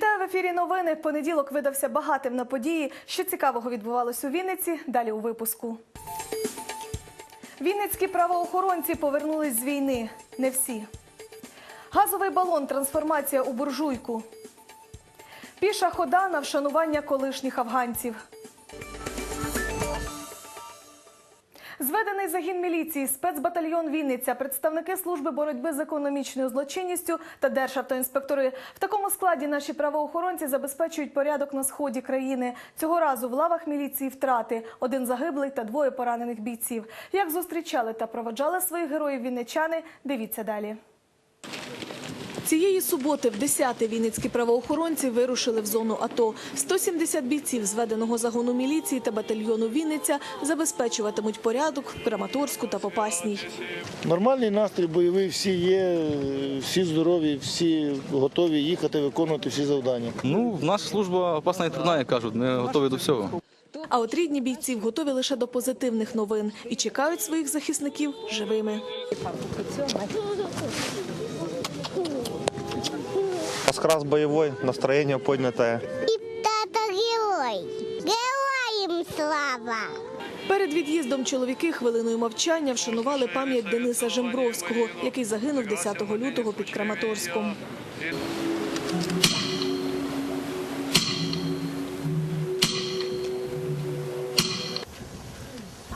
Вітаю в ефірі. Новини. Понеділок видався багатим на події. Що цікавого відбувалось у Вінниці? Далі у випуску. Вінницькі правоохоронці повернулись з війни. Не всі. Газовий балон. Трансформація у буржуйку. Піша хода на вшанування колишніх афганців. Зведений загін міліції, спецбатальйон Вінниця, представники служби боротьби з економічною злочинністю та державтоінспектори. В такому складі наші правоохоронці забезпечують порядок на сході країни. Цього разу в лавах міліції втрати один загиблий та двоє поранених бійців. Як зустрічали та проводжали своїх героїв вінничани, дивіться далі. Цієї суботи в 10 вінницькі правоохоронці вирушили в зону АТО. 170 бійців зведеного загону міліції та батальйону Вінниця забезпечуватимуть порядок в Краматорську та Попасній. Нормальний настрій бойовий, всі є, всі здорові, всі готові їхати, виконувати всі завдання. Ну, наша служба опасна і трудна, як кажуть. Ми готові до всього. А от рідні бійців готові лише до позитивних новин і чекають своїх захисників живими. Раскрас боевой, настроение поднятое. И тата герой. Героям слава. Перед від'їздом чоловіки хвилиною мовчання вшанували пам'ять Дениса Жембровського, який загинув 10 лютого під Краматорськом.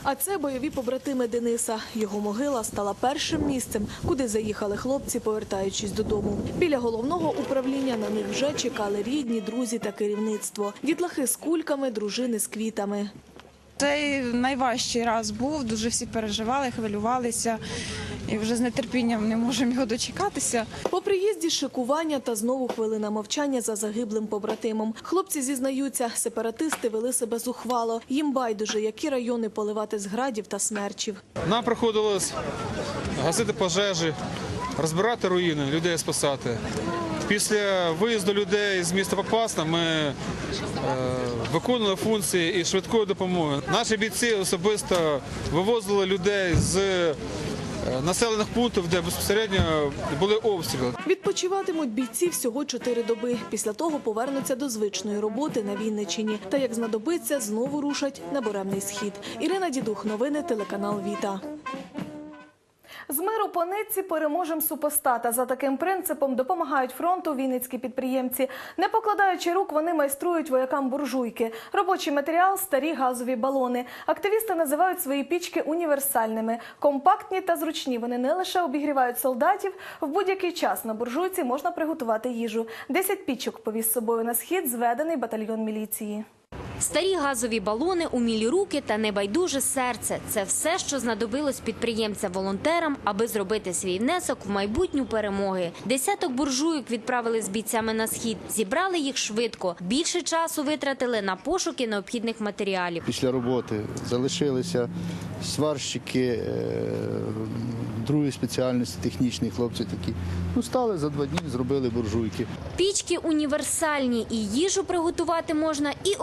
А це бойові побратими Дениса. Його могила стала першим місцем, куди заїхали хлопці, повертаючись додому. Біля головного управління на них вже чекали рідні, друзі та керівництво. Дітлахи з кульками, дружини з квітами. Цей найважчий раз був, дуже всі переживали, хвилювалися і вже з нетерпінням не можемо його дочекатися. По приїзді шикування та знову хвилина мовчання за загиблим побратимом. Хлопці зізнаються, сепаратисти вели себе зухвало. Їм байдуже, які райони поливати з градів та смерчів. Нам приходилось гасити пожежі, розбирати руїни, людей спасати. Після виїзду людей з міста Попасна ми е, виконували функції і швидкої допомоги. Наші бійці особисто вивозили людей з населених пунктів, де безпосередньо були обстріли. Відпочиватимуть бійці всього чотири доби. Після того повернуться до звичної роботи на Вінничині. Та як знадобиться, знову рушать на буремний схід. Ірина Дідух, новини телеканал Віта. З миру по нитці переможем супостата. За таким принципом допомагають фронту вінницькі підприємці. Не покладаючи рук, вони майструють воякам буржуйки. Робочий матеріал старі газові балони. Активісти називають свої пічки універсальними. Компактні та зручні. Вони не лише обігрівають солдатів. В будь-який час на буржуйці можна приготувати їжу. Десять пічок повіз з собою на схід зведений батальйон міліції. Старі газові балони, умілі руки та небайдуже серце – це все, що знадобилось підприємцям-волонтерам, аби зробити свій внесок в майбутню перемоги. Десяток буржуйок відправили з бійцями на схід, зібрали їх швидко. Більше часу витратили на пошуки необхідних матеріалів. після роботи залишилися сварщики е, другої спеціальності, технічні хлопці такі. Ну, стали за два дні, зробили буржуйки. Пічки універсальні, і їжу приготувати можна, і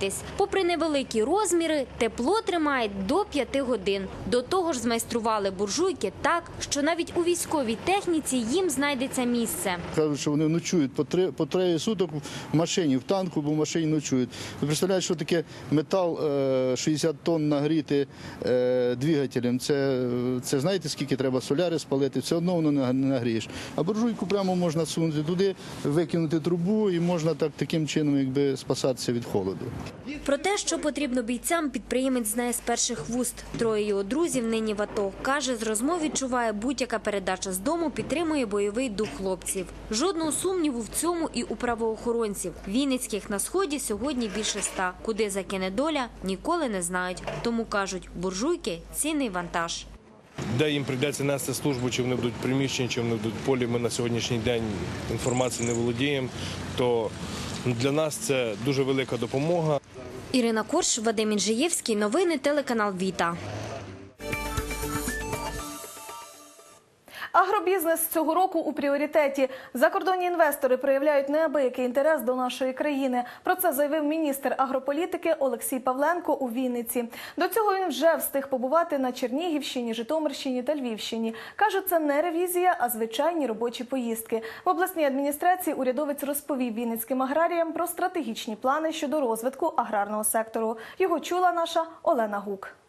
обігрітись. Попри невеликі розміри, тепло тримає до 5 годин. До того ж змайстрували буржуйки так, що навіть у військовій техніці їм знайдеться місце. Кажуть, що вони ночують по три, по суток в машині, в танку, бо в машині ночують. Ви представляєте, що таке метал е, 60 тонн нагріти е, двигателем? Це, це знаєте, скільки треба соляри спалити, все одно воно не нагрієш. А буржуйку прямо можна сунути туди, викинути трубу і можна так таким чином якби спасатися від холоду. Про те, що потрібно бійцям, підприємець знає з перших вуст. Троє його друзів нині в АТО. Каже, з розмов відчуває будь-яка передача з дому підтримує бойовий дух хлопців. Жодного сумніву в цьому і у правоохоронців. Вінницьких на сході сьогодні більше ста. Куди закине доля, ніколи не знають. Тому кажуть, буржуйки цінний вантаж. де їм прийдеться нести службу, чи вони будуть в приміщенні, чи вони будуть полі. Ми на сьогоднішній день інформації не володіємо. То для нас це дуже велика допомога. Ірина Корш, Вадим Інжиєвський. Новини телеканал Віта. Агробізнес цього року у пріоритеті. Закордонні інвестори проявляють неабиякий інтерес до нашої країни. Про це заявив міністр агрополітики Олексій Павленко у Вінниці. До цього він вже встиг побувати на Чернігівщині, Житомирщині та Львівщині. Каже, це не ревізія, а звичайні робочі поїздки. В обласній адміністрації урядовець розповів вінницьким аграріям про стратегічні плани щодо розвитку аграрного сектору. Його чула наша Олена Гук.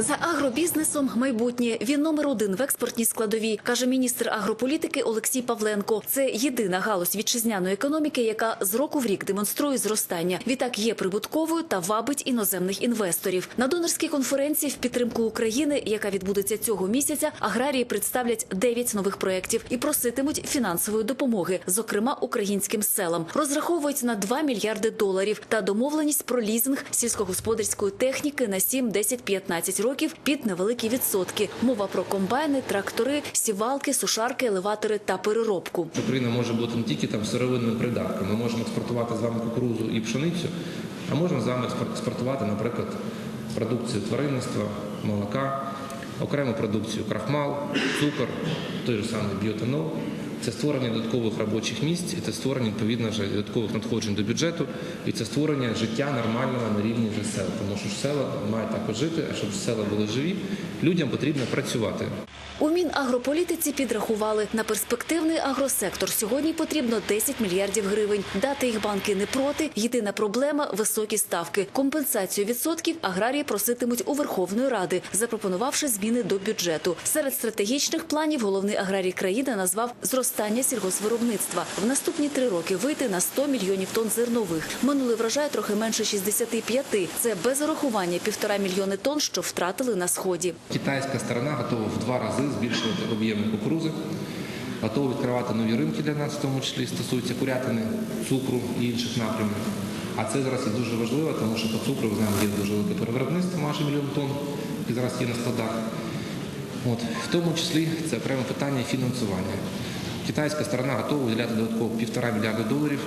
За агробізнесом майбутнє він номер один в експортній складовій, каже міністр агрополітики Олексій Павленко. Це єдина галузь вітчизняної економіки, яка з року в рік демонструє зростання. Відтак є прибутковою та вабить іноземних інвесторів. На донорській конференції в підтримку України, яка відбудеться цього місяця, аграрії представлять 9 нових проєктів і проситимуть фінансової допомоги, зокрема українським селам. Розраховують на 2 мільярди доларів та домовленість про лізинг сільськогосподарської техніки на 7, 10, 15 років під невеликі відсотки. Мова про комбайни, трактори, сівалки, сушарки, елеватори та переробку. Україна може бути не тільки там сировинним придатком. Ми можемо експортувати з вами кукурузу і пшеницю, а можемо з вами експортувати, наприклад, продукцію тваринництва, молока, окрему продукцію крахмал, цукор, той же самий біотанол. Це створення додаткових робочих місць, і це створення відповідно вже додаткових надходжень до бюджету, і це створення життя нормального на рівні вже села. Тому що ж села мають також жити, а щоб села були живі, людям потрібно працювати. У Мінагрополітиці підрахували на перспективний агросектор. Сьогодні потрібно 10 мільярдів гривень. Дати їх банки не проти. Єдина проблема високі ставки. Компенсацію відсотків аграрії проситимуть у Верховної Ради, запропонувавши зміни до бюджету. Серед стратегічних планів головний аграрій країни назвав зростання сільгосвиробництва. В наступні три роки вийти на 100 мільйонів тонн зернових. Минулий врожай трохи менше 65. Це без урахування півтора мільйони тонн, що втратили на сході. Китайська сторона готова в два рази збільшувати об'єми кукурузи, готова відкривати нові ринки для нас, в тому числі стосується курятини, цукру і інших напрямів. А це зараз є дуже важливо, тому що по цукру ви знаєте, є дуже велике перевиробництво, майже мільйон тонн, яке зараз є на складах. От, в тому числі це окреме питання фінансування. Китайська сторона готова виділяти додатково півтора мільярда доларів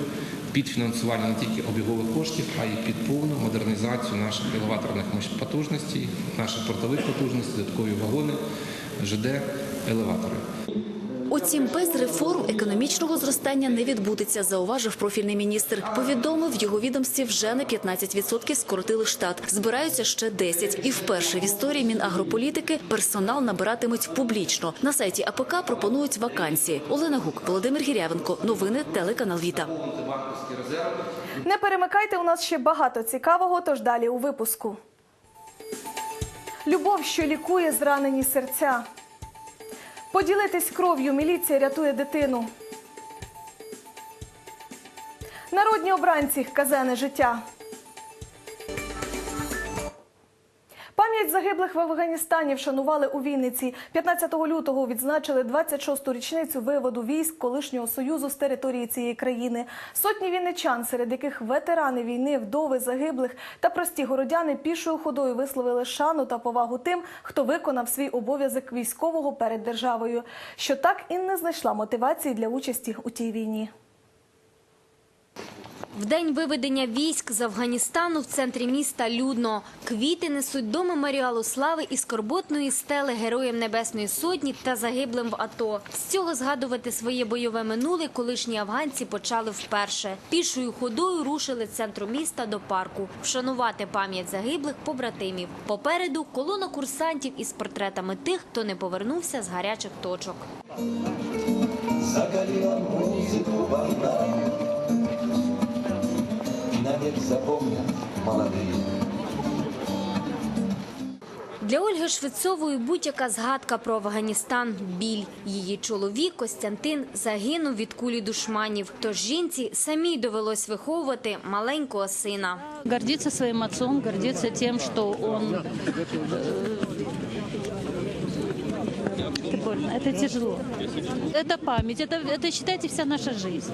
під фінансування не тільки обігових коштів, а й під повну модернізацію наших елеваторних потужностей, наших портових потужностей, додаткові вагони, ЖД, елеватори. Утім, без реформ економічного зростання не відбудеться, зауважив профільний міністр. Повідомив, його відомстві вже на 15% скоротили штат. Збираються ще 10. І вперше в історії Мінагрополітики персонал набиратимуть публічно. На сайті АПК пропонують вакансії. Олена Гук, Володимир Гірявенко. Новини телеканал Віта. Не перемикайте, у нас ще багато цікавого, тож далі у випуску. Любов, що лікує зранені серця. Поділитись кров'ю, міліція рятує дитину. Народні обранці казене життя. Пам'ять загиблих в Афганістані вшанували у Вінниці. 15 лютого відзначили 26-ту річницю виводу військ колишнього союзу з території цієї країни. Сотні вінничан, серед яких ветерани війни, вдови загиблих та прості городяни пішою ходою висловили шану та повагу тим, хто виконав свій обов'язок військового перед державою, що так і не знайшла мотивації для участі у тій війні. В день виведення військ з Афганістану в центрі міста людно. Квіти несуть до меморіалу слави і скорботної стели Героям Небесної Сотні та загиблим в АТО. З цього згадувати своє бойове минуле колишні афганці почали вперше. Пішою ходою рушили центру міста до парку, вшанувати пам'ять загиблих побратимів. Попереду колона курсантів із портретами тих, хто не повернувся з гарячих точок Загорела музыку волна Навек запомнят молодые Для Ольги Швецової будь-яка згадка про Афганістан – біль. Її чоловік Костянтин загинув від кулі душманів. Тож жінці самій довелось виховувати маленького сина. Гордиться своим отцом, гордиться тем, что он... э, Это больно, это тяжело. Это память, это, это считайте вся наша жизнь.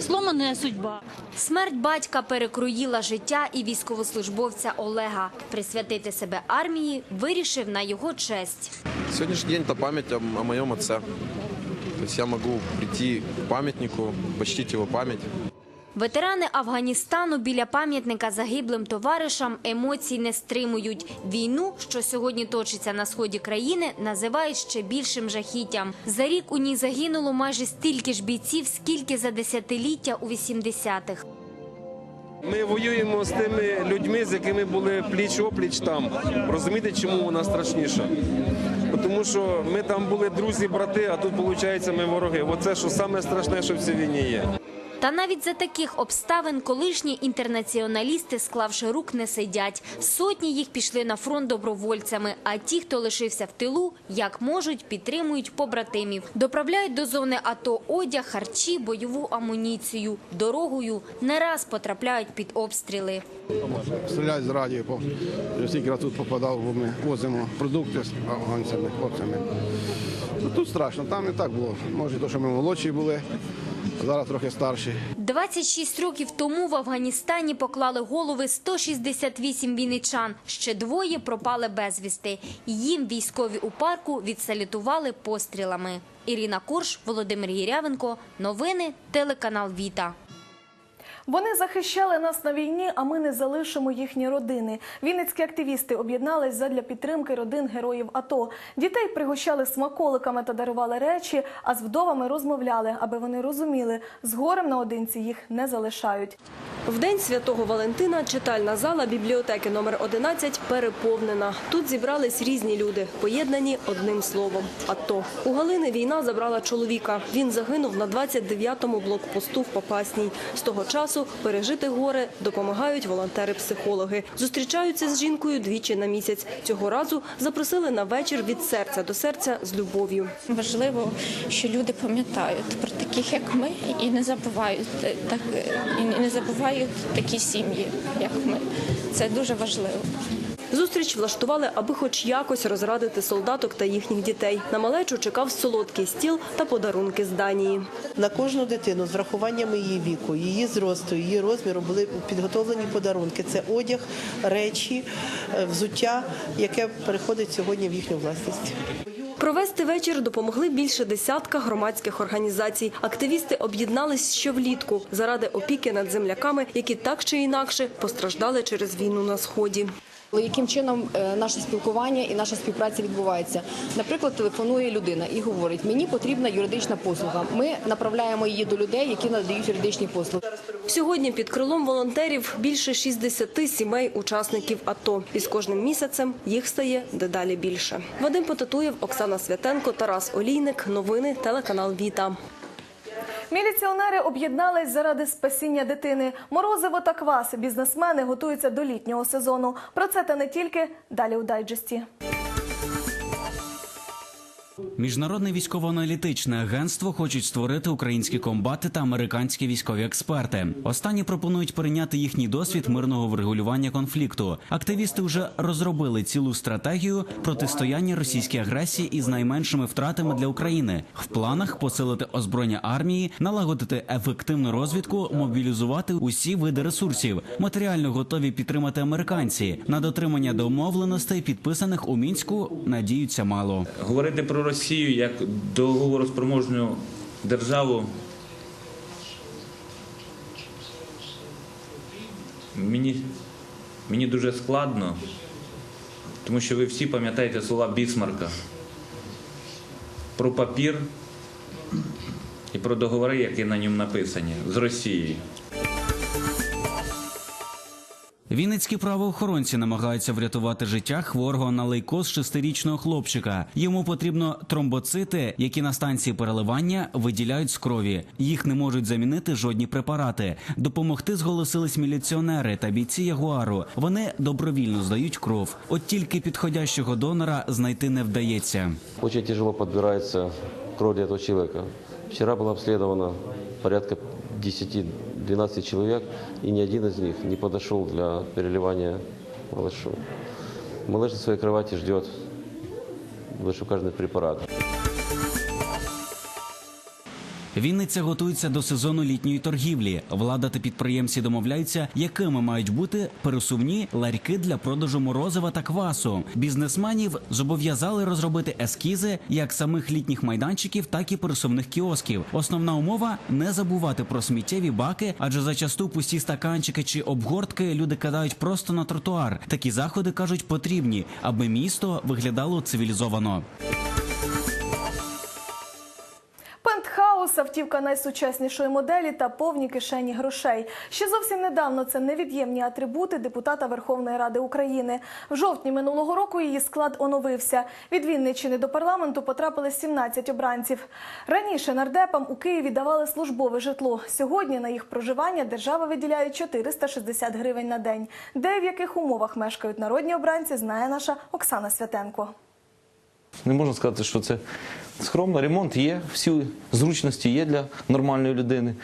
Сломанная судьба. Смерть батька перекроїла життя і військовослужбовця Олега. Присвятити себе армії вирішив на його честь. Сьогоднішній день – це память о, моєму отця. Тобто То я могу прийти к памятнику, почтити його память. Ветерани Афганістану біля пам'ятника загиблим товаришам емоцій не стримують. Війну, що сьогодні точиться на сході країни, називають ще більшим жахіттям. За рік у ній загинуло майже стільки ж бійців, скільки за десятиліття у 80-х. Ми воюємо з тими людьми, з якими були пліч-опліч там. Розумієте, чому вона страшніша? Тому що ми там були друзі, брати, а тут, виходить, ми вороги. Оце що саме страшне, в цій війні є. Та навіть за таких обставин колишні інтернаціоналісти, склавши рук, не сидять. Сотні їх пішли на фронт добровольцями. А ті, хто лишився в тилу, як можуть, підтримують побратимів. Доправляють до зони АТО одяг, харчі, бойову амуніцію. Дорогою не раз потрапляють під обстріли. Стріляють з радіо, стільки раз тут попадав, бо ми возимо продукти з афганцями, хлопцями. Ну, тут страшно, там не так було. Може, то, що ми молодші були, зараз трохи старші. 26 років тому в Афганістані поклали голови 168 вінничан. Ще двоє пропали безвісти. Їм військові у парку відсалютували пострілами. Ірина Курш, Володимир Єрявенко. Новини, телеканал Віта. Вони захищали нас на війні, а ми не залишимо їхні родини. Вінницькі активісти об'єднались задля підтримки родин героїв АТО. Дітей пригощали смаколиками та дарували речі, а з вдовами розмовляли, аби вони розуміли, з горем наодинці їх не залишають. В день святого Валентина читальна зала бібліотеки номер 11 переповнена. Тут зібрались різні люди, поєднані одним словом. АТО. У Галини війна забрала чоловіка. Він загинув на 29-му блокпосту в Попасній. З того часу пережити горе допомагають волонтери-психологи. Зустрічаються з жінкою двічі на місяць. Цього разу запросили на вечір від серця до серця з любов'ю. Важливо, що люди пам'ятають про таких, як ми, і не забувають е, так і не забувають такі сім'ї, як ми. Це дуже важливо. Зустріч влаштували, аби хоч якось розрадити солдаток та їхніх дітей. На малечу чекав солодкий стіл та подарунки з Данії. На кожну дитину з врахуванням її віку, її зросту, її розміру були підготовлені подарунки. Це одяг, речі, е, взуття, яке переходить сьогодні в їхню власність. Провести вечір допомогли більше десятка громадських організацій. Активісти об'єднались ще влітку заради опіки над земляками, які так чи інакше постраждали через війну на сході. Яким чином е, наше спілкування і наша співпраця відбувається? Наприклад, телефонує людина і говорить: мені потрібна юридична послуга. Ми направляємо її до людей, які надають юридичні послуги. Сьогодні під крилом волонтерів більше 60 сімей учасників АТО. І з кожним місяцем їх стає дедалі більше. Вадим Потатуєв, Оксана Святенко, Тарас Олійник. Новини телеканал Віта. Міліціонери об'єднались заради спасіння дитини. Морозиво та квас. Бізнесмени готуються до літнього сезону. Про це та не тільки далі у дайджесті. Міжнародне військово-аналітичне агентство хочуть створити українські комбати та американські військові експерти. Останні пропонують перейняти їхній досвід мирного врегулювання конфлікту. Активісти вже розробили цілу стратегію протистояння російській агресії із найменшими втратами для України. В планах посилити озброєння армії, налагодити ефективну розвідку, мобілізувати усі види ресурсів. Матеріально готові підтримати американці. На дотримання домовленостей, підписаних у мінську, надіються мало. Говорити про Росію як договороспроможну державу мені, мені дуже складно, тому що ви всі пам'ятаєте слова Бісмарка про папір і про договори, які на ньому написані з Росією. Вінницькі правоохоронці намагаються врятувати життя хворого на лейкоз шестирічного хлопчика. Йому потрібно тромбоцити, які на станції переливання виділяють з крові. Їх не можуть замінити жодні препарати. Допомогти зголосились міліціонери та бійці Ягуару. Вони добровільно здають кров. От тільки підходящого донора знайти не вдається. Очень тяжело подбирается кровь для этого человека. Вчера было обследовано порядка 10-12 человек, и ни один из них не подошел для переливания малышу. Малыш на своей кровати ждет вышеуказанный препарат. Вінниця готується до сезону літньої торгівлі. Влада та підприємці домовляються, якими мають бути пересувні ларьки для продажу морозива та квасу. Бізнесменів зобов'язали розробити ескізи як самих літніх майданчиків, так і пересувних кіосків. Основна умова не забувати про сміттєві баки, адже зачасту пусті стаканчики чи обгортки люди кидають просто на тротуар. Такі заходи кажуть потрібні, аби місто виглядало цивілізовано. Пентхаус, автівка найсучаснішої моделі та повні кишені грошей. Ще зовсім недавно це невід'ємні атрибути депутата Верховної Ради України. В жовтні минулого року її склад оновився. Від Вінниччини до парламенту потрапили 17 обранців. Раніше нардепам у Києві давали службове житло. Сьогодні на їх проживання держава виділяє 460 гривень на день. Де і в яких умовах мешкають народні обранці, знає наша Оксана Святенко. Не можна сказати, що це скромно. Ремонт є, всі зручності є для нормальної людини.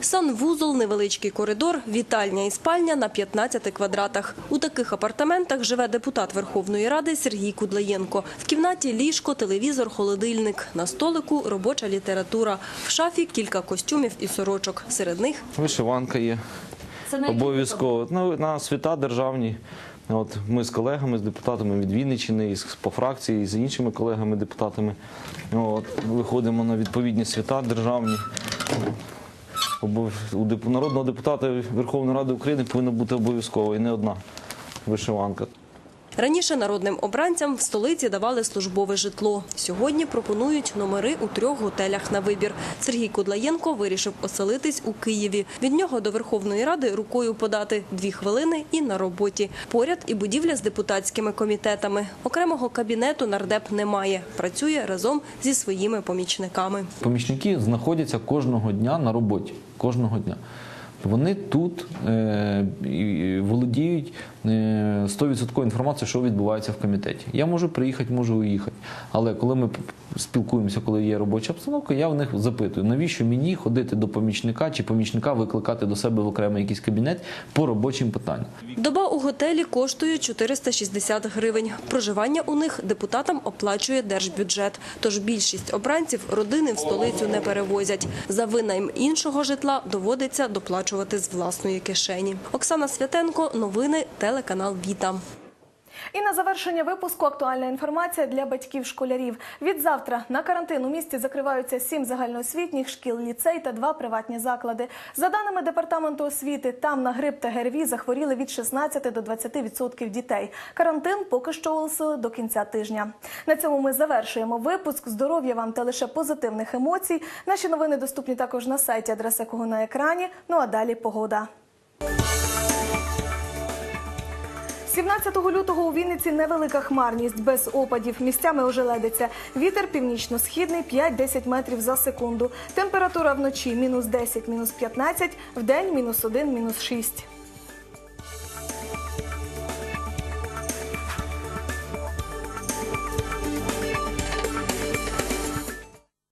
Санвузол, невеличкий коридор, вітальня і спальня на 15 квадратах. У таких апартаментах живе депутат Верховної Ради Сергій Кудлаєнко. В кімнаті ліжко, телевізор, холодильник. На столику робоча література. В шафі кілька костюмів і сорочок. Серед них Вишиванка є. Обов'язково. Ну, на свята державні. От ми з колегами, з депутатами від Вінниччини, по фракції, і з іншими колегами-депутатами. Виходимо на відповідні свята державні. У народного депутата Верховної Ради України повинна бути обов'язково і не одна вишиванка. Раніше народним обранцям в столиці давали службове житло. Сьогодні пропонують номери у трьох готелях на вибір. Сергій Кудлаєнко вирішив оселитись у Києві. Від нього до Верховної Ради рукою подати дві хвилини і на роботі. Поряд і будівля з депутатськими комітетами. Окремого кабінету нардеп немає. Працює разом зі своїми помічниками. Помічники знаходяться кожного дня на роботі. Кожного дня. Вони тут е, володіють 100% інформацією, що відбувається в комітеті. Я можу приїхати, можу уїхати. Але коли ми спілкуємося, коли є робоча обстановка, я в них запитую, навіщо мені ходити до помічника чи помічника викликати до себе в окремий якийсь кабінет по робочим питанням. Доба у готелі коштує 460 гривень. Проживання у них депутатам оплачує держбюджет. Тож більшість обранців родини в столицю не перевозять. За винайм іншого житла доводиться доплачувати з власної кишені. Оксана Святенко, новини, телеканал Віта. І на завершення випуску актуальна інформація для батьків школярів. Від завтра на карантин у місті закриваються сім загальноосвітніх шкіл, ліцей та два приватні заклади. За даними департаменту освіти, там на грип та ГРВІ захворіли від 16 до 20% дітей. Карантин поки що оголосили до кінця тижня. На цьому ми завершуємо випуск. Здоров'я вам та лише позитивних емоцій. Наші новини доступні також на сайті, адреса якого на екрані. Ну а далі погода. 17 лютого у Вінниці невелика хмарність, без опадів. Місцями ожеледиться. Вітер північно-східний 5-10 метрів за секунду. Температура вночі мінус 10, мінус 15, в день мінус 1, мінус 6.